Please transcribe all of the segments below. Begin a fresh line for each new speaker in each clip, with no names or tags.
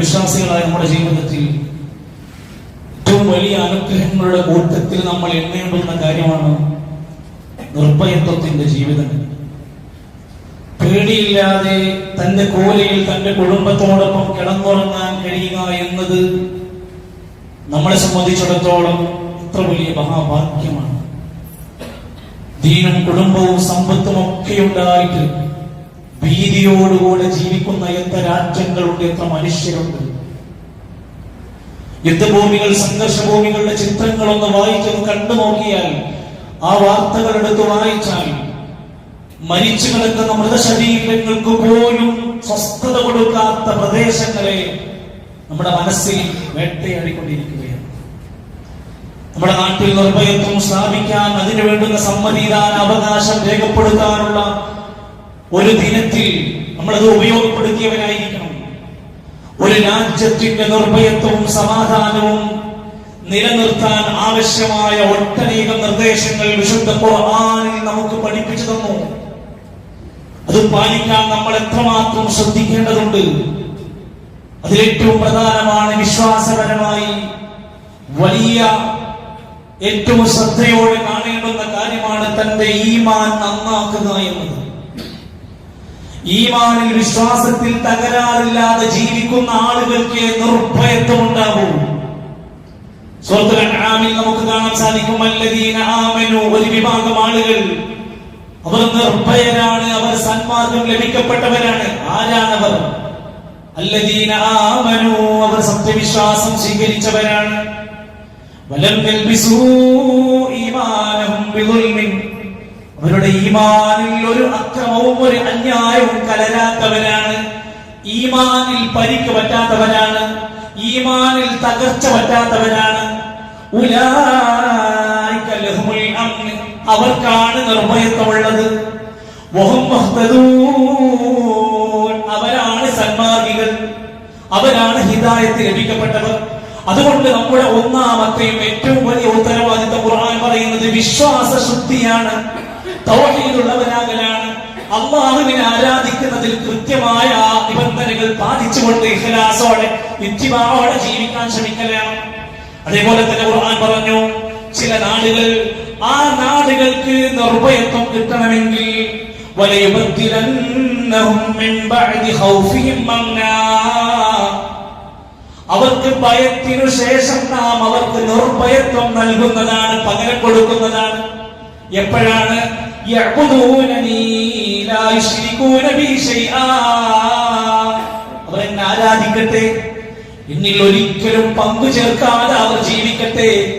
വിശ്വാസികളായ നമ്മുടെ ജീവിതത്തിൽ ഏറ്റവും വലിയ അനുഗ്രഹങ്ങളുടെ കൂട്ടത്തിൽ നമ്മൾ എണ്ണേണ്ടുന്ന കാര്യമാണ് നിർഭയത്വത്തിന്റെ ജീവിതം. പേടിയില്ലാതെ തന്റെ കോലയിൽ തന്റെ കുടുംബത്തോടൊപ്പം കിടന്നുറങ്ങാൻ കഴിയുക എന്നത് നമ്മളെ സംബന്ധിച്ചിടത്തോളം ഇത്ര വലിയ മഹാഭാഗ്യമാണ്. ദീനും കുടുംബവും സമ്പത്തും ഒക്കെ ഉണ്ടായിട്ട് ഭീതിയോടുകൂടെ ജീവിക്കുന്ന എത്ര രാജ്യങ്ങളുണ്ട് എത്ര മനുഷ്യരുണ്ട്. യുദ്ധഭൂമികൾ സംഘർഷഭൂമികളുടെ ചിത്രങ്ങളൊന്ന് വായിച്ചൊന്ന് കണ്ടു നോക്കിയാൽ ആ വാർത്തകൾ എടുത്ത് വായിച്ചാൽ മരിച്ചു കിടക്കുന്ന മൃതശരീരങ്ങൾക്ക് പോലും സ്വസ്ഥത കൊടുക്കാത്ത പ്രദേശങ്ങളെ നമ്മുടെ മനസ്സിൽ വേട്ടയാടിക്കൊണ്ടിരിക്കുകയാണ്. നമ്മുടെ നാട്ടിൽ നിർഭയത്വം സ്ഥാപിക്കാൻ അതിനു വേണ്ടുന്ന സമ്മതിദാന അവകാശം രേഖപ്പെടുത്താനുള്ള ഒരു ദിനത്തിൽ നമ്മളത് ഉപയോഗപ്പെടുത്തിയവനായിരിക്കണം. ഒരു രാജ്യത്തിന്റെ നിർഭയത്വവും സമാധാനവും നിലനിർത്താൻ ആവശ്യമായ ഒട്ടനേകം നിർദ്ദേശങ്ങൾ വിശുദ്ധ ഖുർആനിൽ നമുക്ക് പഠിപ്പിച്ചു തന്നു. അത് പാലിക്കാൻ നമ്മൾ എത്രമാത്രം ശ്രദ്ധിക്കേണ്ടതുണ്ട്. അതിലേറ്റവും പ്രധാനമാണ് വിശ്വാസപരമായി വലിയ ഏറ്റവും ശ്രദ്ധയോടെ കാണേണ്ടുന്ന കാര്യമാണ് തന്റെ ഈമാൻ നന്നാക്കുക എന്നത്. ഈമാനിൽ വിശ്വാസത്തിൽ തകരാറില്ലാതെ ജീവിക്കുന്ന ആളുകൾക്ക് നിർഭയത്വം ഉണ്ടാവും സുഹൃത്തുക്കൾ നമുക്ക് കാണാൻ സാധിക്കും ആമനു ഒരു വിഭാഗം ആളുകൾ. അവർ നിർഭയരാണ് അവർ സന്മാർഗം ലഭിക്കപ്പെട്ടവരാണ്. ആരാണവർ? അല്ലദീന ആമനു അവർ സത്യവിശ്വാസം സ്വീകരിച്ചവരാണ്. വലം ഈമാനഹും ബിദുൽമിൻ അവരുടെ ഈമാനിൽ ഒരു അക്രമവും ഒരു അന്യായവും കലരാത്തവരാണ്. ഈമാനിൽ പരിക്ക് പറ്റാത്തവരാണ്. ഈമാനിൽ തകർച്ച പറ്റാത്തവരാണ്. അവർക്കാണ് നിർഭയത്വമുള്ളത്. അവരാണ് സന്മാർഗികൾ. അവരാണ് ഹിദായത്ത് ലഭിക്കപ്പെട്ടവർ. അതുകൊണ്ട് നമ്മുടെ ഒന്നാമത്തെയും ഏറ്റവും വലിയ ഉത്തരവാദിത്തം ഖുർആൻ പറയുന്നത് വിശ്വാസ ശുദ്ധിയാണ് തൗഹീദുള്ളവരാകലാണ് അള്ളാഹുവിനെ ആരാധിക്കുന്നതിൽ കൃത്യമായ നിബന്ധനകൾ പാലിച്ചുകൊണ്ട് ഇഖ്ലാസോടെ ഇത്തിമാവോടെ ജീവിക്കാൻ ശ്രമിക്കലാണ്. അതേപോലെ തന്നെ ഖുർആൻ പറഞ്ഞു ചില നാടുകൾ ആ നാടുകൾക്ക് നിർഭയത്വം കിട്ടണമെങ്കിൽ അവർക്ക് ഭയത്തിനു ശേഷം നാം അവർക്ക് നിർഭയത്വം നൽകുന്നതാണ് പകരം കൊടുക്കുന്നതാണ്. എപ്പോഴാണ്? അവരെന്നെ ആരാധിക്കട്ടെ? എന്നിൽ ഒരിക്കലും പങ്കു ചേർക്കാതെ അവർ ജീവിക്കട്ടെ.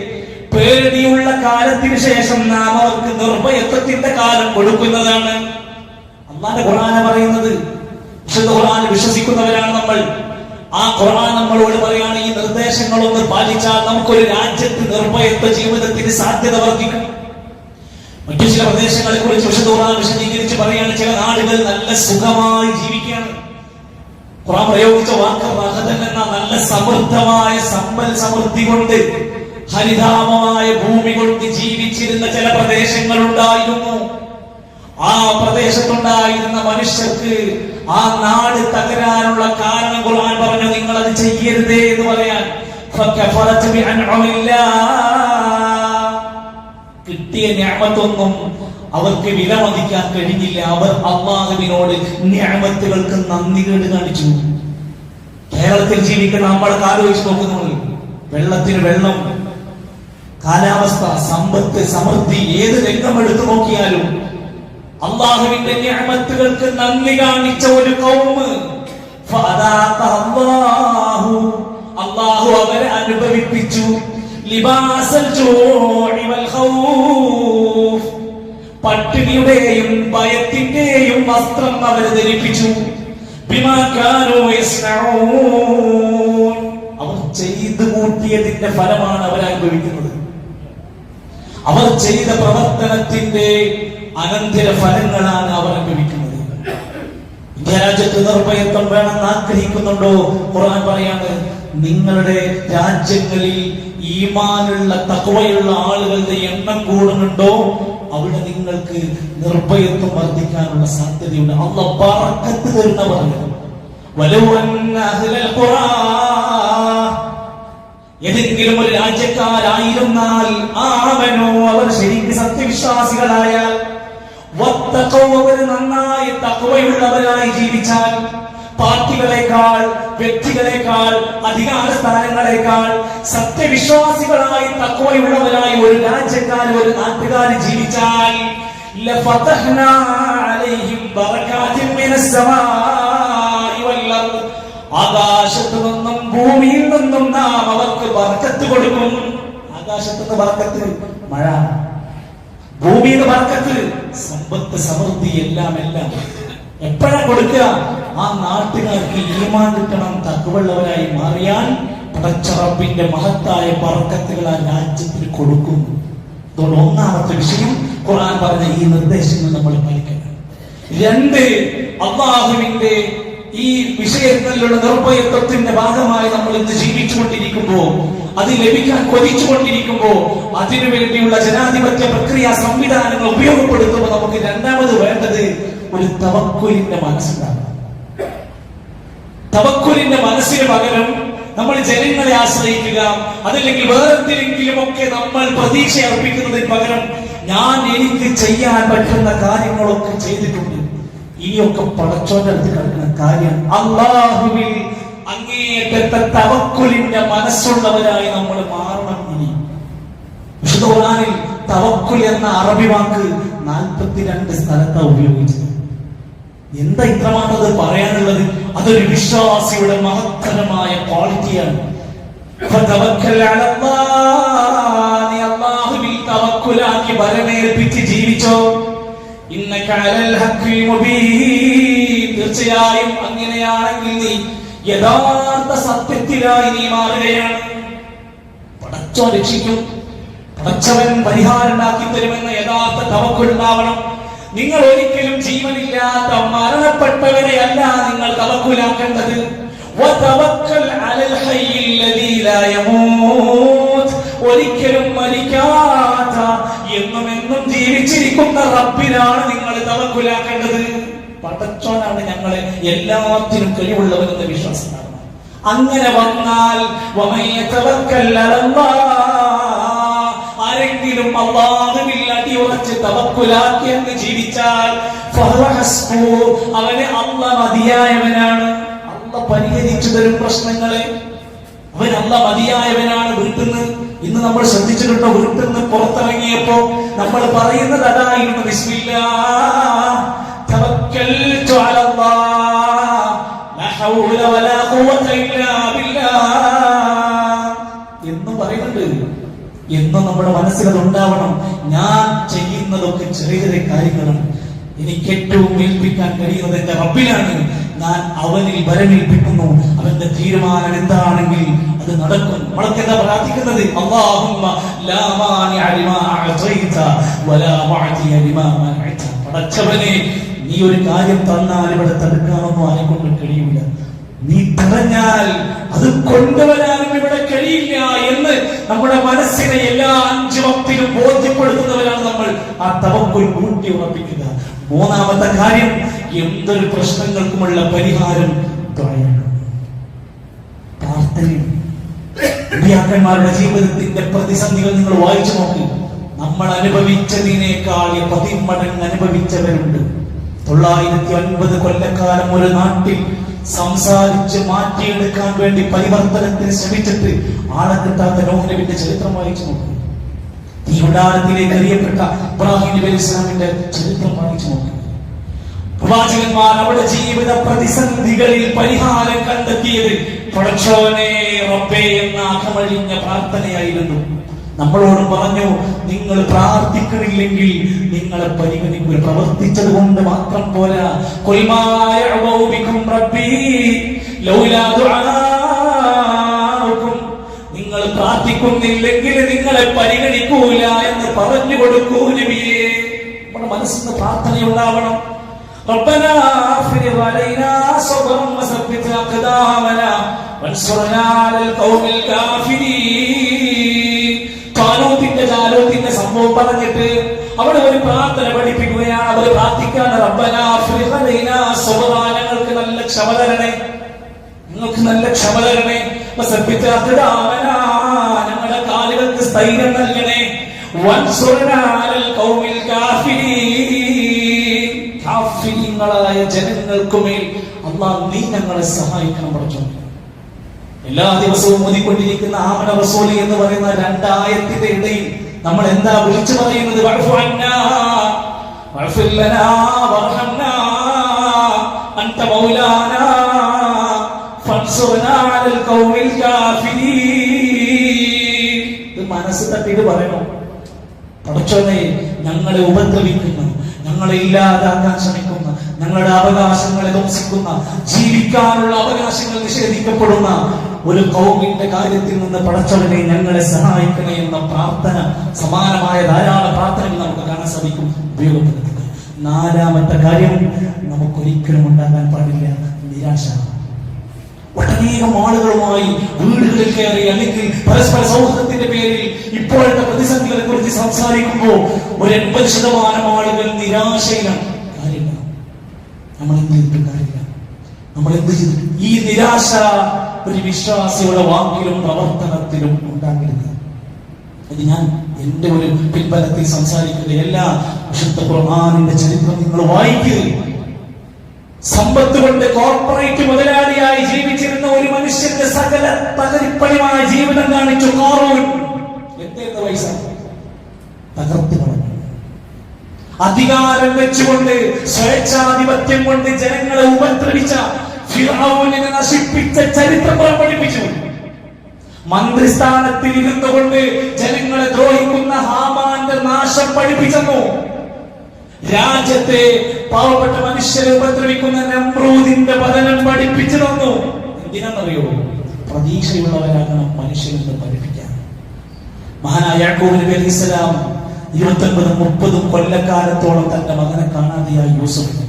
പേടിയുള്ള കാലത്തിന് ശേഷം നാം അവർക്ക് നിർഭയത്വത്തിന്റെ കാലം കൊടുക്കുന്നതാണ്. അള്ളാന്റെ ഖുർആന പറയുന്നത് വിശുദ്ധ ഖുർആൻ വിശ്വസിക്കുന്നവരാണ് നമ്മൾ. ആ ഖുർആൻ നമ്മളോട് പറയാണ് ഈ നിർദ്ദേശങ്ങളൊന്ന് പാലിച്ചാൽ നമുക്കൊരു രാജ്യത്ത് നിർഭയത്വ ജീവിതത്തിന് സാധ്യത വർദ്ധിക്കും. മറ്റു ചില പ്രദേശങ്ങളെ കുറിച്ച് വിശദൂറാൻ വിശദീകരിച്ച് പറയുകയാണ് ചില നാടുകൾ നല്ല സുഖമായി ജീവിക്കുകയാണ്. ഖുറാൻ പ്രയോഗിച്ച വാക്ക് മഹതൻ എന്ന നല്ല സമൃദ്ധമായ സമ്പൽ സമൃദ്ധി കൊണ്ട് ഹരിതാമമായ ഭൂമി കൊണ്ട് ജീവിച്ചിരുന്ന ചില പ്രദേശങ്ങളുണ്ടായിരുന്നു. ആ പ്രദേശത്തുണ്ടായിരുന്ന മനുഷ്യർക്ക് ആ നാട് തകരാനുള്ള കാരണം ഖുർആൻ പറഞ്ഞു നിങ്ങൾ അത് ചെയ്യരുതേ എന്ന് പറയാൻ. കിട്ടിയ ഞാമത്തൊന്നും അവർക്ക് വിലമതിക്കാൻ കഴിഞ്ഞില്ല. അവർ അള്ളാഹുവിനോട് ഞാമത്തുകൾക്ക് നന്ദി കേട് കാണിച്ചു. കേരളത്തിൽ ജീവിക്കുന്ന നമ്മളൊക്കെ ആലോചിച്ച് നോക്കുന്നുള്ളൂ. വെള്ളത്തിന് വെള്ളം കാലാവസ്ഥ സമ്പത്ത് സമൃദ്ധി ഏത് രംഗം എടുത്തു നോക്കിയാലും അള്ളാഹുവിന്റെ ഞാമത്തുകൾക്ക് നന്ദി കാണിച്ച ഒരു കൗമ്. അള്ളാഹു അവരെ അനുഭവിപ്പിച്ചു. ലിബാസൽ ജൂഇ പട്ടിണിയുടെയും ഭയത്തിന്റെയും വസ്ത്രം അവരെ ധരിപ്പിച്ചു. അവർ ചെയ്തു കൂട്ടിയതിന്റെ ഫലമാണ് അവർ അനുഭവിക്കുന്നത്. അവർ ചെയ്ത പ്രവർത്തനത്തിന്റെ അനന്തര ഫലങ്ങളാണ് അവർ അനുഭവിക്കുന്നത്. ഇന്ത്യ രാജ്യത്ത് നിർഭയത്വം വേണമെന്ന് ആഗ്രഹിക്കുന്നുണ്ടോ? ഖുർആൻ പറയാണ് നിങ്ങളുടെ രാജ്യങ്ങളിൽ ഈമാനുള്ള തകവയുള്ള ആളുകളുടെ എണ്ണം കൂടുന്നുണ്ടോ? അവിടെ നിങ്ങൾക്ക് നിർഭയത്വം വർദ്ധിക്കാനുള്ള സാധ്യതയുണ്ട്. അല്ല പറക്കത്ത് തരുന്നവർ ഏതെങ്കിലും ഒരു രാജ്യക്കാരായിരുന്നാൽ ആവനോ അവർ ശരിക്ക് സത്യവിശ്വാസികളായാൽ നന്നായി തക്കവയുള്ളവരായി ജീവിച്ചാൽ പാർട്ടികളെക്കാൾ വ്യക്തികളെക്കാൾ അധികാര സ്ഥാനങ്ങളെക്കാൾ സത്യവിശ്വാസികളായി തക്കോയുള്ളവരായി ഒരു രാജ്യക്കാരൻ ഒരു നാട്ടുകാർ ജീവിച്ചാൽ ആകാശത്തു നിന്നും ഭൂമിയിൽ നിന്നും നാം അവർക്ക് വർക്കത്ത് കൊടുക്കും. ആകാശത്ത് നിന്ന് വർക്കത്ത് മഴ. ഭൂമിയിൽ വർക്കത്ത് സമ്പത്ത് സമൃദ്ധി എല്ലാം എല്ലാം. എപ്പോഴാ കൊടുക്കുക? ആ നാട്ടുകാർക്ക് ഈമാൻ കിട്ടണം തക്കുവള്ളവരായി മാറിയാൽ പടച്ചറപ്പിന്റെ മഹത്തായ പറക്കത്തുകൾ ആ രാജ്യത്തിന് കൊടുക്കും. അതുകൊണ്ട് ഒന്നാമത്തെ വിഷയം ഖുർആൻ പറഞ്ഞ ഈ നിർദ്ദേശങ്ങൾ നമ്മൾ പാലിക്കണം. രണ്ട് അള്ളാഹുവിന്റെ ഈ വിഷയങ്ങളിലുള്ള നിർഭയത്വത്തിന്റെ ഭാഗമായി നമ്മൾ ഇന്ന് ജീവിച്ചുകൊണ്ടിരിക്കുമ്പോ അത് ലഭിക്കാൻ കൊതിച്ചുകൊണ്ടിരിക്കുമ്പോ അതിനു വേണ്ടിയുള്ള ജനാധിപത്യ പ്രക്രിയ സംവിധാനങ്ങൾ ഉപയോഗപ്പെടുത്തുമ്പോൾ നമുക്ക് രണ്ടാമത് വേണ്ടത് ഒരു തവക്കുലിന്റെ മനസ്സുണ്ടാകും തവക്കുലിന്റെ മനസ്സിന് പകരം നമ്മൾ ജനങ്ങളെ ആശ്രയിക്കുക അതല്ലെങ്കിൽ വേറെന്തിലെങ്കിലും ഒക്കെ നമ്മൾ പ്രതീക്ഷ അർപ്പിക്കുന്നതിന് പകരം ഞാൻ എനിക്ക് ചെയ്യാൻ പറ്റുന്ന കാര്യങ്ങളൊക്കെ ചെയ്തിട്ടുണ്ട്. ഇനിയൊക്കെ പടച്ചോന്റെ അടുത്ത് കിടക്കുന്ന കാര്യം അള്ളാഹുവിൽ അങ്ങേയറ്റത്തെ തവക്കുലിന്റെ മനസ്സുള്ളവരായി നമ്മൾ മാറണം ഇനി. വിശുദ്ധ ഖുർആനിൽ തവക്കുൽ എന്ന അറബി വാക്ക് നാൽപ്പത്തിരണ്ട് സ്ഥലത്താണ് ഉപയോഗിച്ചത്. എന്താ ഇത്രമാത്രം പറയാനുള്ളത്? അതൊരു വിശ്വാസിയുടെ മഹത്തരമായ ക്വാളിറ്റിയാണ്. തവക്കുലാക്കി ജീവിച്ചോ? ഇന്നക അലൽ ഹഖ്ഖിൽ മുബീൻ. തീർച്ചയായും അങ്ങനെയാണെങ്കിൽ നീ യഥാർത്ഥ സത്യത്തിലായി നീ മാറുകയാണ്. പടച്ചോ രക്ഷിക്കും. പടച്ചവൻ പരിഹാരം ഉണ്ടാക്കി തരുമെന്ന യഥാർത്ഥ തവക്കുണ്ടാവണം നിങ്ങൾ ഒരിക്കലും ജീവനില്ലാത്ത മരണപ്പെട്ടവരെ അല്ല നിങ്ങൾ തവക്കുലാക്കേണ്ടത്. ഒരിക്കലും മരിക്കാത്ത എന്നും എന്നും ജീവിച്ചിരിക്കുന്ന റബ്ബിനാണ് നിങ്ങൾ തവക്കുലാക്കേണ്ടത്. പടച്ചോനാണ് ഞങ്ങളെ എല്ലാത്തിനും കഴിവുള്ളവരെന്ന വിശ്വാസം അങ്ങനെ വന്നാൽ. ആരെങ്കിലും അള്ളാഹുവിൽ അടിയുറച്ച് തവക്കുലാക്കി അങ്ങ് ജീവിച്ചാൽ അവനെ അല്ല മതിയായവനാണ്. അല്ല പരിഹരിച്ചു തരും പ്രശ്നങ്ങളെ. അവൻ അല്ല മതിയായവനാണ് വീട്ടിൽ നിന്ന് ഇന്ന് നമ്മൾ ശ്രദ്ധിച്ചിട്ടുണ്ടോ വീട്ടിൽ നിന്ന് പുറത്തിറങ്ങിയപ്പോ നമ്മൾ പറയുന്നത് അതായിരുന്നു ബിസ്മില്ലാ തവക്കൽതു അലല്ലാഹ് ലാ ഹൗല വലാ ഖുവത ഇല്ലാ ബില്ലാഹ് എന്ന് പറയുന്നുണ്ട്. എന്നും നമ്മുടെ മനസ്സിൽ ഉണ്ടാവണം ഞാൻ ചെയ്യുന്നതൊക്കെ ചെറിയ ചെറിയ കാര്യങ്ങളാണ് എനിക്ക് ഏറ്റവും ഏൽപ്പിക്കാൻ കഴിയുന്നത് എന്റെ റബ്ബിലാണ്. ഞാൻ അവനിൽ വരമേൽപ്പിക്കുന്നു അവന്റെ തീരുമാനം എന്താണെങ്കിൽ അത് നടക്കും. നമ്മളൊക്കെ എന്താ പ്രാർത്ഥിക്കുന്നത് മനഅത. പടച്ചവനെ നീ ഒരു കാര്യം തന്നാൽ ഇവിടെ തടുക്കാനൊന്നും ആരെക്കൊണ്ട് കഴിയില്ല നീ പറഞ്ഞാൽ അത് കൊണ്ടുവരാനും ഇവിടെ കഴിയില്ല എന്ന് നമ്മുടെ മനസ്സിനെ എല്ലാ അഞ്ചു വക്തിലും ബോധ്യപ്പെടുത്തുന്നവരാണ് നമ്മൾ. ആ തവക്കുൽ കൂട്ടി ഉറപ്പിക്കുക. മൂന്നാമത്തെ കാര്യം എന്തൊരു പ്രശ്നങ്ങൾക്കുമുള്ള പരിഹാരം അമ്പിയാക്കന്മാരുടെ ജീവിതത്തിന്റെ പ്രതിസന്ധികൾ നിങ്ങൾ വായിച്ചു നോക്കി. നമ്മൾ അനുഭവിച്ചതിനേക്കാൾ പതിമടങ്ങ് അനുഭവിച്ചവരുണ്ട്. തൊള്ളായിരത്തി അൻപത് കൊല്ലക്കാലം ഒരു നാട്ടിൽ സംസാരിച്ച് മാറ്റിയെടുക്കാൻ വേണ്ടി പരിവർത്തനത്തിന് ശ്രമിച്ചിട്ട് ആളെ കിട്ടാത്ത നോഹനബിന്റെ ചരിത്രം വായിച്ചു നോക്കി. ഈ ഉടാരത്തിലേക്ക് അറിയപ്പെട്ട ഇബ്രാഹിം നബി ഇസ്ലാമിന്റെ ചരിത്രം വായിച്ചു നോക്കി. പ്രവാചകന്മാർ അവരുടെ ജീവിത പ്രതിസന്ധികളിൽ പരിഹാരം കണ്ടെത്തിയത് പടച്ചോനെ റബ്ബേ എന്ന അകമഴിഞ്ഞ പ്രാർത്ഥനയായിരുന്നു. നമ്മളോട് പറഞ്ഞു നിങ്ങൾ പ്രാർത്ഥിക്കണില്ലെങ്കിൽ നിങ്ങളെ പരിഗണിക്കുക പ്രവർത്തിച്ചത് കൊണ്ട് മാത്രം പോരാ കൊൽമായ റബ്ബി ലൗലാ ദുആഉക്കും നിങ്ങൾ പ്രാർത്ഥിക്കുന്നില്ലെങ്കിൽ നിങ്ങളെ പരിഗണിക്കൂല എന്ന് പറഞ്ഞു കൊടുക്കൂ നബിയെ നമ്മുടെ മനസ്സിന് പ്രാർത്ഥന ഉണ്ടാവണം ربنا افرغ علينا صبرا وثبت اقدامنا وانصرنا على القوم الكافرين താലൂത്തിന്റെ ജാലൂത്തിന്റെ സംഭവം പറഞ്ഞിട്ട് അവിടെ ഒരു പ്രാർത്ഥന പഠിപ്പിക്കുകയാണ്. അവർ പ്രാർത്ഥിക്കാണ് ഞങ്ങൾക്ക് നല്ല ക്ഷമ തരണേ. നിങ്ങൾക്ക് നല്ല ക്ഷമ തരണേ. ഞങ്ങളുടെ കാലുകൾക്ക് സ്ഥൈര്യം നൽകണേ. ജനങ്ങൾക്കുമേൽ അള്ളാഹ് നീ ഞങ്ങളെ സഹായിക്കണം പറഞ്ഞു. എല്ലാ ദിവസവും ഓതിക്കൊണ്ടിരിക്കുന്ന ആമന റസൂലി എന്ന് പറയുന്ന രണ്ടായത്തിന്റെ ഇടയിൽ നമ്മൾ എന്താ വിളിച്ചു പറയുന്നത്? മനസ്സ് തട്ടിയിട്ട് പറയണോ? പടച്ചോനെ ഞങ്ങളെ ഉപദ്രവിക്കുന്ന ഞങ്ങളെ ഇല്ലാതാക്കാൻ ശ്രമിക്കുന്ന ഞങ്ങളുടെ അവകാശങ്ങളെ ധംസിക്കുന്ന ജീവിക്കാനുള്ള അവകാശങ്ങൾ നിഷേധിക്കപ്പെടുന്ന ഒരു കൗമിന്റെ കാര്യത്തിൽ നിന്ന് പടച്ചവനെ ഞങ്ങളെ സഹായിക്കണേ എന്ന പ്രാർത്ഥന സമാനമായ ധാരാളം പ്രാർത്ഥനകൾ നമുക്ക് കാണാൻ സാധിക്കും ഉപയോഗപ്പെടുത്തുക നാലാമത്തെ കാര്യം നമുക്കൊരിക്കലും ഉണ്ടാകാൻ പാടില്ല നിരാശ. ഒട്ടനേകം ആളുകളുമായി വീടുകളിൽ കയറി അല്ലെങ്കിൽ പരസ്പര സൗഹൃദത്തിന്റെ പേരിൽ ഇപ്പോഴത്തെ പ്രതിസന്ധികളെ കുറിച്ച് സംസാരിക്കുമ്പോൾ ഒരു എൺപത് ശതമാനം ആളുകൾ നിരാശയിലാണ്. കാര്യമില്ല. നമ്മൾ എന്ത് ചെയ്തിട്ടും കാര്യമില്ല. നമ്മൾ എന്ത് ചെയ്തിട്ടും ഈ നിരാശ ഒരു വിശ്വാസിയുടെ വാക്കിലും പ്രവർത്തനത്തിലും ഉണ്ടാകരുത്. ഇത് ഞാൻ എന്റെ ഒരു പിൻബലത്തിൽ എല്ലാ വിശുദ്ധ ഖുർആാനിന്റെ ചരിത്രം നിങ്ങൾ വായിക്കുക സമ്പത്ത് കൊണ്ട് കോർപ്പറേറ്റ് മുതലാളിയായി ജീവിച്ചിരുന്ന ഒരു മനുഷ്യന്റെ സകല തകരിപ്പണിമായ ജീവിതം കാണിച്ചു അധികാരം വെച്ചുകൊണ്ട് സ്വേച്ഛാധിപത്യം കൊണ്ട് ജനങ്ങളെ ഉപദ്രവിച്ച ഫിറഔനിനെ നശിപ്പിച്ച ചരിത്രം പഠിപ്പിച്ചു. മന്ത്രിസ്ഥാനത്തിൽ ഇരുന്നു കൊണ്ട് ജനങ്ങളെ ദ്രോഹിക്കുന്ന ഹാമാന്റെ നാശം പഠിപ്പിച്ചെന്നു. രാജ്യത്തെ പാവപ്പെട്ട മനുഷ്യരെ ഉപദ്രവിക്കുന്ന നമ്രൂദിന്റെ പതനം പഠിപ്പിച്ചു തന്നു. എന്തിനാണെന്നറിയോ? പ്രതീക്ഷയുള്ളവരാകണം മനുഷ്യരെന്ന് പഠിപ്പിക്കാൻ. മഹാനായ യാക്കൂബിന് അലി ഇസ്ലാം ഇരുപത്തൊൻപതും മുപ്പതും കൊല്ലക്കാലത്തോളം തന്റെ മകനെ കാണാതെയായി യൂസഫ്.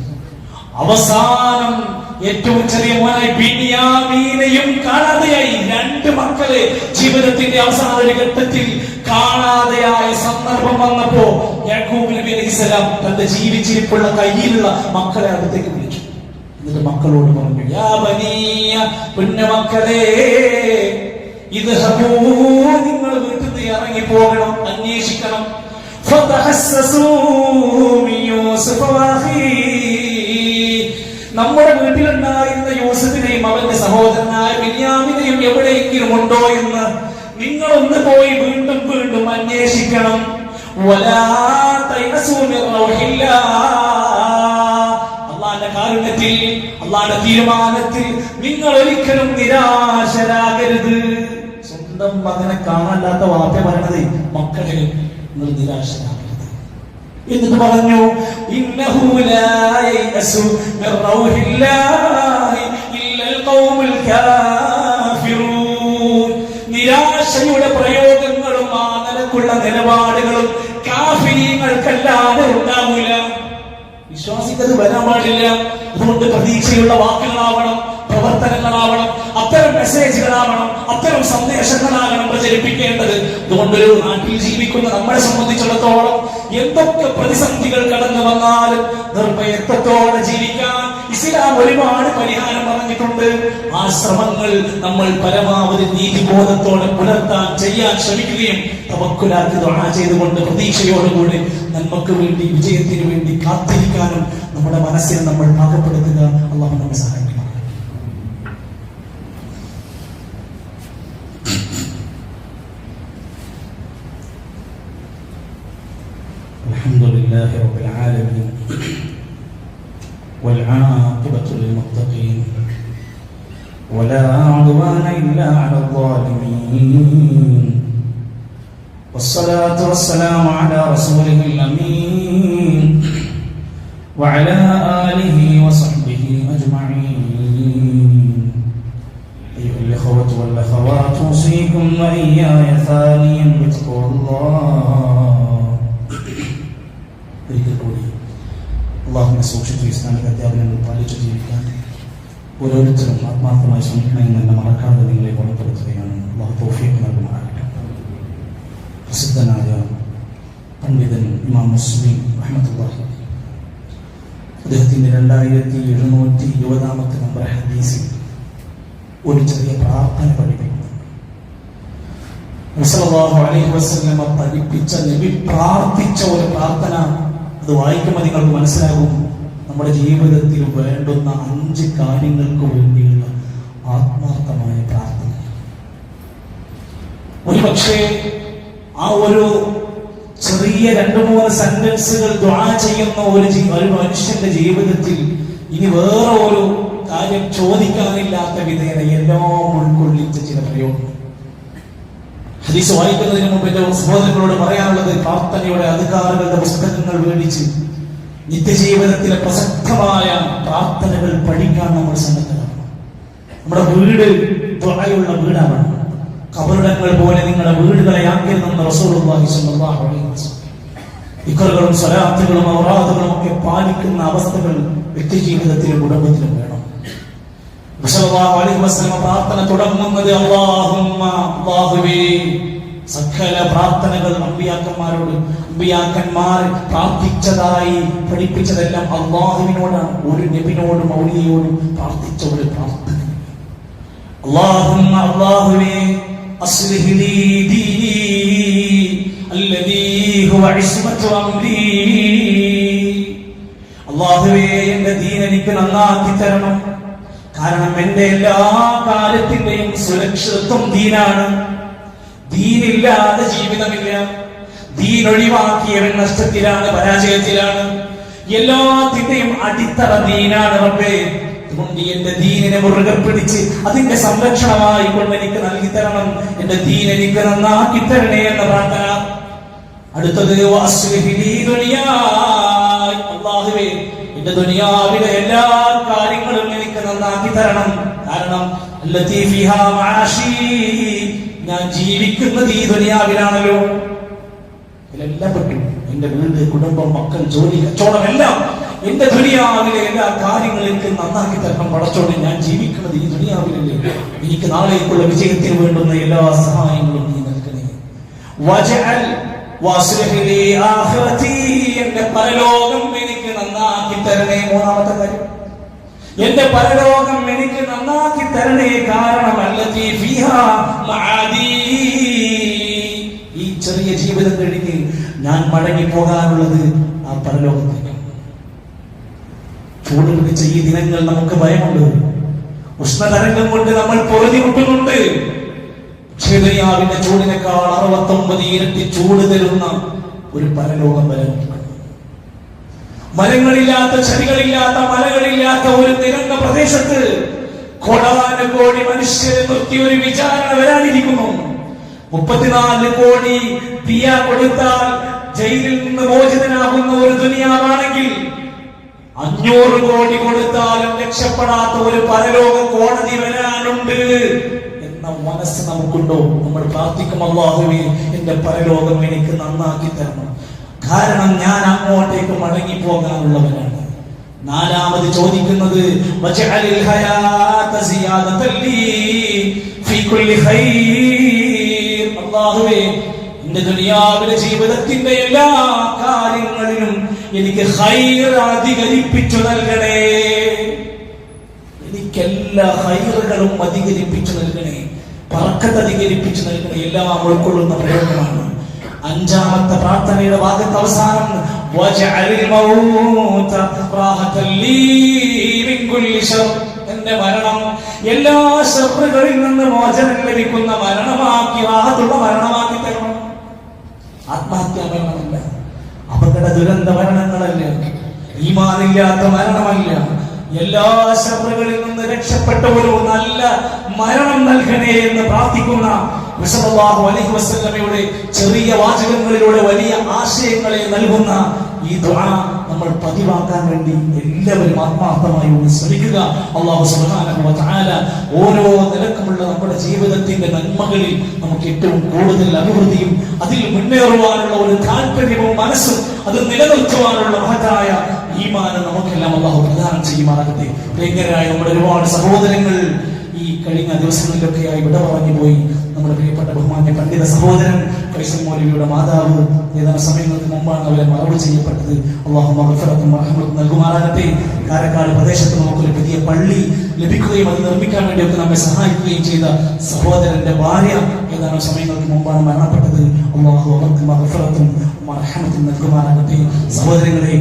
അവസാനം ഏറ്റവും ചെറിയ മോനായി ബിനിയാമീനെയും കാണാതെയായി രണ്ട് മക്കളെ ജീവിതത്തിന്റെ അവസാന ഘട്ടത്തിൽ കാണാതെയായ സന്ദർഭം വന്നപ്പോ യാക്കൂബ് നബി അലൈഹിസ്സലാം തന്റെ ജീവിച്ചിരിപ്പുള്ള കയ്യിലുള്ള മക്കളെ അടുത്തേക്ക് വിളിച്ചു. എന്നിട്ട് മക്കളോട് പറഞ്ഞു യാ ബനിയ പുന്നമക്കളെ ഇത് നിങ്ങൾ വീട്ടിൽ നിന്ന് ഇറങ്ങി പോകണം അന്വേഷിക്കണം. ഫതഹസ്സസൂ മിൻ യൂസുഫ വഖീ നമ്മുടെ വീട്ടിലുണ്ടായിരുന്ന യൂസഫിനെയും അവന്റെ സഹോദരനായ ബിന്യാമിനെയും എവിടെയെങ്കിലും ഉണ്ടോ എന്ന് നിങ്ങൾ ഒന്ന് പോയി വീണ്ടും വീണ്ടും അന്വേഷിക്കണം. കാരുണ്യത്തിൽ അള്ളാന്റെ തീരുമാനത്തിൽ നിങ്ങൾ ഒരിക്കലും നിരാശരാകരുത്. സ്വന്തം മകനെ കാണാനില്ലാത്ത വാർത്ത പറയണത് മക്കളെ നിങ്ങൾ നിരാശരാകരുത് ഖൗമുൽ പറഞ്ഞു നിരാശയുടെ പ്രയോഗങ്ങളും ആ നിലക്കുള്ള നിലപാടുകളും കാഫിരീങ്ങൾക്കല്ലാതെ ഉണ്ടാവില്ല. വിശ്വാസിക്കത് വരാൻ പാടില്ല. അതുകൊണ്ട് പ്രതീക്ഷയുള്ള വാക്കുകളാവണം. പ്രവർത്തനങ്ങളാവണം അത്തരം മെസ്സേജുകളാവണം അത്തരം സന്ദേശങ്ങളാകണം പ്രചരിപ്പിക്കേണ്ടത്. അതുകൊണ്ടൊരു നാട്ടിൽ ജീവിക്കുന്ന നമ്മളെ സംബന്ധിച്ചിടത്തോളം എന്തൊക്കെ പ്രതിസന്ധികൾ കടന്നു വന്നാലും നിർഭയത്വത്തോടെ ജീവിക്കാൻ ഇസ്ലാം ഒരുപാട് പരിഹാരം പറഞ്ഞിട്ടുണ്ട്. ആ ശ്രമങ്ങൾ നമ്മൾ പരമാവധി നീതിബോധത്തോടെ പുലർത്താൻ ചെയ്യാൻ ശ്രമിക്കുകയും തവക്കുലാക്കി ദുആ ചെയ്തുകൊണ്ട് പ്രതീക്ഷയോടുകൂടി നന്മക്ക് വേണ്ടി വിജയത്തിന് വേണ്ടി കാത്തിരിക്കാനും നമ്മുടെ മനസ്സിനെ നമ്മൾ പാകപ്പെടുത്തുക. അള്ളാഹു നമ്മെ സഹായിക്കണം لله رب العالمين والعاقبة للمتقين ولا عدوان إلا على الظالمين والصلاة والسلام على رسوله الأمين وعلى آله وصحبه أجمعين. أيها الإخوة والأخوات أوصيكم وإياي ثانيا بتقوى الله. അള്ളാഹുവിനെ സൂക്ഷിച്ചു ഇസ്ലാമിക അധ്യാപനങ്ങൾ പാലിച്ചു ജീവിക്കാൻ ഓരോരുത്തരും ആത്മാർത്ഥമായി ശ്രമിക്കണമെന്ന് എന്നെ മറക്കാതെ നിങ്ങളെ ഓർമ്മപ്പെടുത്തുകയാണ് അള്ളാഹു തോഫിയൊക്കെ നൽകുമാറാകട്ടെ. പ്രസിദ്ധനായ പണ്ഡിതൻ ഇമാം മുസ്ലിം അഹമ്മദ് അദ്ദേഹത്തിന്റെ രണ്ടായിരത്തി എഴുന്നൂറ്റി ഇരുപതാമത്തെ നമ്പർ ഹദീസിൽ ഒരു ചെറിയ പ്രാർത്ഥന പഠിപ്പിക്കുന്നു. പഠിപ്പിച്ച നബി പ്രാർത്ഥിച്ച ഒരു പ്രാർത്ഥന അത് വായിക്കുമ്പോൾ നിങ്ങൾക്ക് മനസ്സിലാകും. നമ്മുടെ ജീവിതത്തിൽ വേണ്ടുന്ന അഞ്ച് കാര്യങ്ങൾക്ക് വേണ്ടിയുള്ള ആത്മാർത്ഥമായ പ്രാർത്ഥന. ഒരു പക്ഷേ ആ ഒരു ചെറിയ രണ്ട് മൂന്ന് സെന്റൻസുകൾ ദ്വാ ചെയ്യുന്ന ഒരു മനുഷ്യന്റെ ജീവിതത്തിൽ ഇനി വേറെ ഒരു കാര്യം ചോദിക്കാനില്ലാത്ത വിധേന എല്ലാം ഉൾക്കൊള്ളിച്ച ചില പ്രയോഗം ഹദീസ് വായിക്കുന്നതിന് മുമ്പ് എന്റെ സഹോദരങ്ങളോട് പറയാനുള്ളത് പ്രാർത്ഥനയുടെ അധികാരങ്ങളുടെ പുസ്തകങ്ങൾ മേടിച്ച് നിത്യജീവിതത്തിലെ പ്രസക്തമായ പ്രാർത്ഥനകൾ പഠിക്കാൻ നമ്മൾ സന്നദ്ധരാണ് നമ്മുടെ വീട് തുറയുള്ള വീടാണ്. കബറിടങ്ങൾ പോലെ നിങ്ങളുടെ വീടുകളെ ആക്കരുതെന്ന് റസൂലുള്ളാഹി സ്വല്ലല്ലാഹു അലൈഹി വസല്ലം. ഇക്കറുകളും സ്വലാത്തുകളും ഔറാദുകളും ഒക്കെ പാലിക്കുന്ന അവസ്ഥകൾ വ്യക്തിജീവിതത്തിലും കുടുംബത്തിലും വേണം. റസൂലുള്ളാഹി അലൈഹി വസല്ലം പ്രാർത്ഥന തുടങ്ങുന്നത് അല്ലാഹുമ്മ അല്ലാഹുവേ. സകല പ്രാർത്ഥനകൾ അമ്പിയാക്കന്മാരോട് അമ്പിയാക്കന്മാർ പ്രാർത്ഥിച്ചതായി പഠിപ്പിച്ചതെല്ലാം അള്ളാഹുവിനോടാണ് ഒരു നബിനോടും ഔലിയോടും പ്രാർത്ഥിച്ച ഒരു പ്രാർത്ഥന اللهم അല്ലാഹുവേ അസ്ലിഹ് ലീ ദീനി الذي هو عصمة أمري അള്ളാഹുവേ എന്റെ ദീൻ എനിക്ക് നന്നാക്കി തരണം കാരണം എന്റെ എല്ലാ കാലത്തിന്റെയും സുരക്ഷിതത്വം ദീനാണ് ദീനില്ലാതെ ജീവിതമില്ല. ദീൻ ഒഴിവാക്കിയവൻ നഷ്ടത്തിലാണ് പരാജയത്തിലാണ്. എല്ലാത്തിന്റെയും അടിത്തറ ദീനാണ് റബ്ബേ. എന്റെ ദീനിനെ മുറുകെ പിടിച്ച് അതിന്റെ സംരക്ഷണമായി കൊണ്ട് എനിക്ക് നൽകി തരണം. എന്റെ ദീൻ എനിക്ക് നന്നാക്കി തരണേ എന്ന പ്രാർത്ഥന. അടുത്തത് അള്ളാഹുവേ എന്റെ ദുനിയാവിലെ എല്ലാ കാര്യങ്ങളും എനിക്ക് നന്നാക്കി തരണം. കാരണം ഞാൻ ജീവിക്കുന്നത് ഈ ദുനിയാവിലാണല്ലോ. ഇതിലെല്ലാം പറ്റും. എന്റെ വീട് കുടുംബം മക്കൾ ജോലി കച്ചവടം എല്ലാം എന്റെ ദുനിയാവിലെ എല്ലാ കാര്യങ്ങളിലേക്ക് നന്നാക്കി തരണം പടച്ചോടെ ഞാൻ ജീവിക്കുന്നത് ഈ ദുനിയാവിലല്ലേ? എനിക്ക് നാളേക്കുള്ള വിജയത്തിന് വേണ്ടുന്ന എല്ലാ സഹായങ്ങളും നീ നൽകണേ. എന്റെ പരലോകം എനിക്ക് നന്നാക്കി തരണേ. മൂന്നാമത്തെ കാര്യം. എന്റെ പരലോകം എനിക്ക് നന്നാക്കി തരണേ കാരണം അല്ലതീ ഫിഹാ മആദീ ഈ ചെറിയ ജീവിതം കഴിഞ്ഞ് ഞാൻ മടങ്ങി പോകാനുള്ളത് ആ പരലോകത്തേക്ക് ചൂട് പിടിച്ച ഈ ദിനങ്ങൾ നമുക്ക് ഭയമുണ്ട്. ഉഷ്ണതരംഗം കൊണ്ട് നമ്മൾ പൊറുതി മുട്ടുന്നുണ്ട് ക്ഷീതയാവിന്റെ ചൂടിനേക്കാൾ അറുപത്തൊമ്പത് ഇരട്ടി ചൂട് തരുന്ന ഒരു പരലോകം വരാൻ മരങ്ങളില്ലാത്ത ചെടികളില്ലാത്ത മലകളില്ലാത്ത ഒരു നിരന്ന പ്രദേശത്ത് കോടാനുകോടി മനുഷ്യരെ നിർത്തി ഒരു വിചാരണ വരാനിരിക്കുന്നു. മുപ്പത്തിനാല് കോടി പിയ കൊടുത്താൽ ജയിലിൽ നിന്ന് മോചിതനാകുന്ന ഒരു ദുനിയാവാണെങ്കിൽ അഞ്ഞൂറ് കോടി കൊടുത്താലും രക്ഷപ്പെടാത്ത ഒരു പരലോക കോടതി വരാനുണ്ട് എന്ന മനസ്സ് നമുക്കുണ്ടോ? നമ്മൾ പ്രാർത്ഥിക്കും അള്ളാഹുവേ എന്റെ പരലോകം എനിക്ക് നന്നാക്കി തരണം. കാരണം ഞാൻ അങ്ങോട്ടേക്ക് മടങ്ങി പോകാനുള്ളവനാണ് നാലാമത് ചോദിക്കുന്നത് എന്റെ ദുനിയാവിലെ ജീവിതത്തിന്റെ എല്ലാ കാര്യങ്ങളിലും എനിക്ക് അധികരിപ്പിച്ചു നൽകണേ. എനിക്കെല്ലാ ഹൈറുകളും അധികരിപ്പിച്ചു നൽകണേ പറക്കത്ത് അധികരിപ്പിച്ചു നൽകണേ എല്ലാം ഉൾക്കൊള്ളുന്ന പ്രയോഗമാണ്. അഞ്ചാമത്തെ പ്രാർത്ഥനയുടെ ഭാഗത്ത് അവസാനം എന്റെ മരണം എല്ലാ ശത്രുക്കളിൽ നിന്ന് മോചനം ലഭിക്കുന്ന മരണമാക്കി വാഹത്തുള്ള മരണമാക്കി തരണം. ആത്മഹത്യാ മരണമല്ല അപകട ദുരന്ത മരണങ്ങളല്ല? ഈമാനില്ലാത്ത മരണമല്ല. എല്ലാ ശത്രുക്കളിൽ നിന്ന് രക്ഷപ്പെട്ട ഒരു നല്ല മരണം നൽകണേ എന്ന് പ്രാർത്ഥിക്കുന്ന അലൈഹി വസല്ലമയുടെ ചെറിയ വാചകങ്ങളിലൂടെ വലിയ ആശയങ്ങളെ നൽകുന്ന ഈ ദുആ നമ്മൾ പതിവാക്കാൻ വേണ്ടി എല്ലാവരും ആത്മാർത്ഥമായി ഒന്ന് ശ്രമിക്കുക. അള്ളാഹു സുബ്ഹാനഹു വ ഓരോ നിലക്കുമുള്ള നമ്മുടെ ജീവിതത്തിന്റെ നന്മകളിൽ നമുക്ക് ഏറ്റവും കൂടുതൽ അഭിവൃദ്ധിയും അതിൽ മുന്നേറുവാനുള്ള ഒരു താല്പര്യവും മനസ്സും അത് നിലനിർത്തുവാനുള്ള മഹത്തായ ഈമാനം നമുക്കെല്ലാം അള്ളാഹു പ്രദാനം ചെയ്യുമാറാകട്ടെ. പ്രിയങ്കരായ നമ്മുടെ ഒരുപാട് സഹോദരങ്ങൾ ഈ കഴിഞ്ഞ ദിവസങ്ങളിലൊക്കെയായി വിട പറഞ്ഞു പോയി. നമ്മുടെ പ്രിയപ്പെട്ട ബഹുമാന്യ പണ്ഡിത സഹോദരൻ ഫൈസൽ മൗലവിയുടെ മാതാവ് ഏതാനും സമയങ്ങൾക്ക് മുമ്പാണ് അവരെ മറവ് ചെയ്യപ്പെട്ടത്. അള്ളാഹു മഹഫറത്തും മറഹമത്തും നൽകുമാറാകട്ടെ. കാരക്കാട് പ്രദേശത്ത് നമുക്കൊരു പുതിയ പള്ളി ലഭിക്കുകയും അത് നിർമ്മിക്കാൻ വേണ്ടിയൊക്കെ നമ്മെ സഹായിക്കുകയും ചെയ്ത സഹോദരന്റെ ഭാര്യ ഏതാനും സമയങ്ങൾക്ക് മുമ്പാണ് മരണപ്പെട്ടത്. അള്ളാഹു അവർക്ക് മഹഫറത്തും മർഹമത്തും നൽകുമാറാകട്ടെ. സഹോദരങ്ങളെ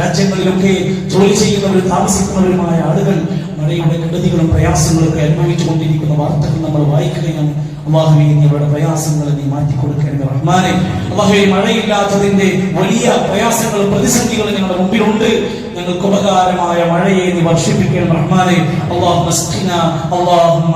രാജ്യങ്ങളിലൊക്കെ ജോലി ചെയ്യുന്നവരും താമസിക്കുന്നവരുമായ ആളുകൾ മഴയുടെ കെടുതികളും പ്രയാസങ്ങളൊക്കെ അനുഭവിച്ചു കൊണ്ടിരിക്കുന്ന വാർത്തകൾ നമ്മൾ വായിക്കുകയാണ് അള്ളാഹുവെ അവരുടെ പ്രയാസങ്ങൾ നീ മാറ്റിക്കൊടുക്കരുത് റഹ്മാനെ. അള്ളാഹുവെ മഴയില്ലാത്തതിന്റെ വലിയ പ്രയാസങ്ങൾ പ്രതിസന്ധികൾ ഞങ്ങളുടെ മുമ്പിലുണ്ട്. ഞങ്ങൾക്ക് ഉപകാരമായ മഴയെ നീ വർഷിപ്പിക്കണം റഹ്മാനെ. അള്ളാഹു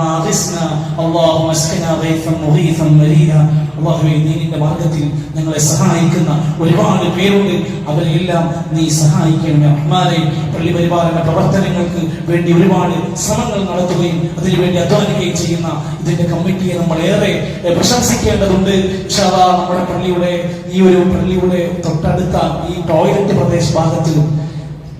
അഗിസ്ന അള്ളാഹു മസ്കിന ഗൈഫൻ മുഗീഫൻ മരീന. അള്ളാഹുവെ നീ നിന്റെ മാർഗത്തിൽ ഞങ്ങളെ സഹായിക്കുന്ന ഒരുപാട് പേരുണ്ട്. അവരെല്ലാം നീ സഹായിക്കണമേ റഹ്മാനെ. പള്ളി പരിപാലന പ്രവർത്തനങ്ങൾക്ക് വേണ്ടി ഒരുപാട് ശ്രമങ്ങൾ നടത്തുകയും അതിനുവേണ്ടി അധ്വാനിക്കുകയും ചെയ്യുന്ന ഇതിന്റെ കമ്മിറ്റിയെ നമ്മൾ ഏറെ പ്രശംസിക്കേണ്ടതുണ്ട്. നമ്മുടെ പള്ളിയുടെ ഈ ഒരു പള്ളിയുടെ തൊട്ടടുത്ത ഈ ടോയ്ലറ്റ് പ്രദേശ ഭാഗത്തിലും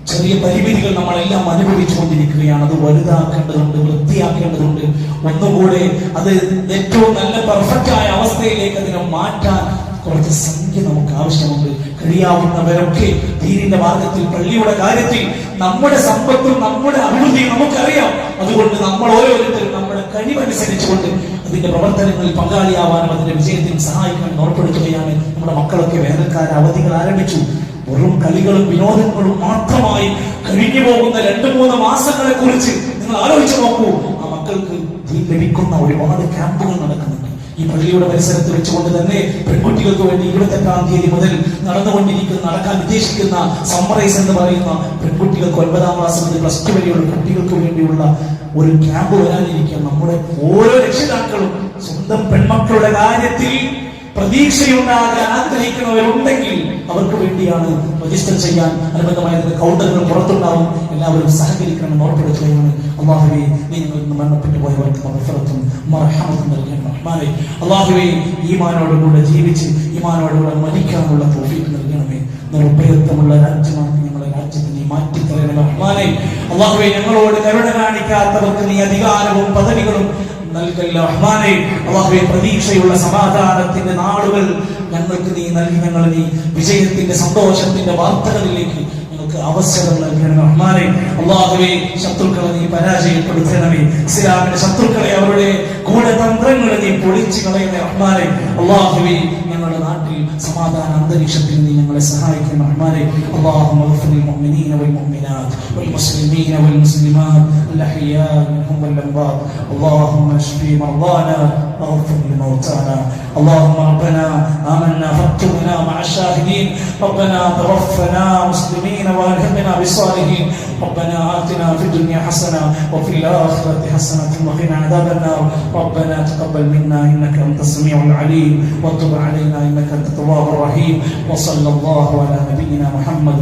ചെറിയ പരിമിതികൾ നമ്മളെല്ലാം അനുഭവിച്ചു കൊണ്ടിരിക്കുകയാണ് അത് വലുതാക്കേണ്ടതുണ്ട് വൃത്തിയാക്കേണ്ടതുണ്ട്. ഒന്നുകൂടെ അത് ഏറ്റവും നല്ല പെർഫെക്റ്റ് ആയ അവസ്ഥയിലേക്ക് അതിനെ മാറ്റാൻ കുറച്ച് സംഖ്യ നമുക്ക് ആവശ്യമുണ്ട്. കഴിയാവുന്നവരൊക്കെ ദീനിന്റെ മാർഗത്തിൽ പള്ളിയുടെ കാര്യത്തിൽ നമ്മുടെ സമ്പത്തും നമ്മുടെ അഭിവൃദ്ധിയും നമുക്കറിയാം. അതുകൊണ്ട് നമ്മൾ ഓരോരുത്തരും നമ്മുടെ കഴിവനുസരിച്ചുകൊണ്ട് അതിന്റെ പ്രവർത്തനങ്ങളിൽ പങ്കാളിയാവാനും അതിന്റെ വിജയത്തിൽ സഹായിക്കാനും ഉറപ്പെടുത്തുകയാണ് നമ്മുടെ മക്കളൊക്കെ വേനൽക്കാല അവധികൾ ആരംഭിച്ചു. വെറും കളികളും വിനോദങ്ങളും മാത്രമായി കഴിഞ്ഞു പോകുന്ന രണ്ടു മൂന്ന് മാസങ്ങളെ കുറിച്ച് നിങ്ങൾ ആലോചിച്ചു നോക്കൂ. ആ മക്കൾക്ക് ലഭിക്കുന്ന ഒരുപാട് ക്യാമ്പുകൾ നടക്കുന്നുണ്ട്. ഈ പള്ളിയുടെ പരിസരത്ത് വെച്ചുകൊണ്ട് തന്നെ പെൺകുട്ടികൾക്ക് വേണ്ടി ഇരുപത്തെട്ടാം തീയതി മുതൽ നടന്നുകൊണ്ടിരിക്കുന്ന നടക്കാൻ ഉദ്ദേശിക്കുന്ന സമ്മറൈസ് എന്ന് പറയുന്ന പെൺകുട്ടികൾക്ക് ഒൻപതാം ക്ലാസ് മുതൽ പ്ലസ് ടു വരെയുള്ള കുട്ടികൾക്ക് വേണ്ടിയുള്ള ഒരു ക്യാമ്പ് വരാനിരിക്കുക നമ്മുടെ ഓരോ രക്ഷിതാക്കളും സ്വന്തം പെൺമക്കളുടെ കാര്യത്തിൽ പ്രതീക്ഷയുണ്ടാകാൻ ആഗ്രഹിക്കുന്നവരുണ്ടെങ്കിൽ അവർക്ക് വേണ്ടിയാണ് രജിസ്റ്റർ ചെയ്യാൻ അനുബന്ധമായ കൗണ്ടറുകൾ പുറത്തുണ്ടാവും. എല്ലാവരും സഹകരിക്കണം ഓർപ്പെടുത്തുകയാണ് അള്ളാഹുവെ നിങ്ങൾ മരണപ്പെട്ടു പോയവർക്ക് മഹഫറത്തും മറഹമത്തും നൽകണം റഹ്മാനെ അള്ളാഹുവെ ഈമാനോടുകൂടെ ജീവിച്ച് ഈമാനോടുകൂടെ മരിക്കാനുള്ള തോഫീക്ക് നൽകണമേ. നിർഭയത്വമുള്ള രാജ്യമാണ്. ഞങ്ങളുടെ രാജ്യത്തെ നീ മാറ്റിത്തരണമേ റഹ്മാനെ അള്ളാഹുവെ ഞങ്ങളോട് കരുണ കാണിക്കാത്തവർക്ക് നീ അധികാരവും പദവികളും പ്രതീക്ഷയുള്ള സമാധാനത്തിന്റെ നാടുകൾ ഞങ്ങൾക്ക് നീ നൽകി ഞങ്ങൾ നീ വിജയത്തിന്റെ സന്തോഷത്തിന്റെ വാർത്തകളിലേക്ക് അവസരം നൽകണം റഹ്മാനെ അള്ളാഹുവെ ശത്രുക്കളെ നീ പരാജയപ്പെടുത്തണമേ ഇസ്ലാമിന്റെ ശത്രുക്കളെ അവരുടെ ഗൂഢതന്ത്രങ്ങളെ നീ പൊളിച്ചു കളയണേ റഹ്മാനെ അള്ളാഹുവെ ഞങ്ങളുടെ നാട്ടിൽ സമാധാന അന്തരീക്ഷത്തിൽ നീ ഞങ്ങളെ സഹായിക്കണം റഹ്മാനെ اللهم اغفر للمؤمنين والمؤمنات والمسلمين والمسلمات الاحياء منهم والاموات اللهم اشف مرضانا واغفر لموتانا اللهم ربنا امنا فاكتبنا مع الشاهدين ربنا توفنا مسلمين والحقنا بالصالحين. ربنا آتنا في الدنيا حسنة وفي الآخرة حسنة وقنا عذاب النار. ربنا تقبل منا إنك أنت السميع العليم. وتب علينا إنك أنت التواب الرحيم. وصلى الله على نبينا محمد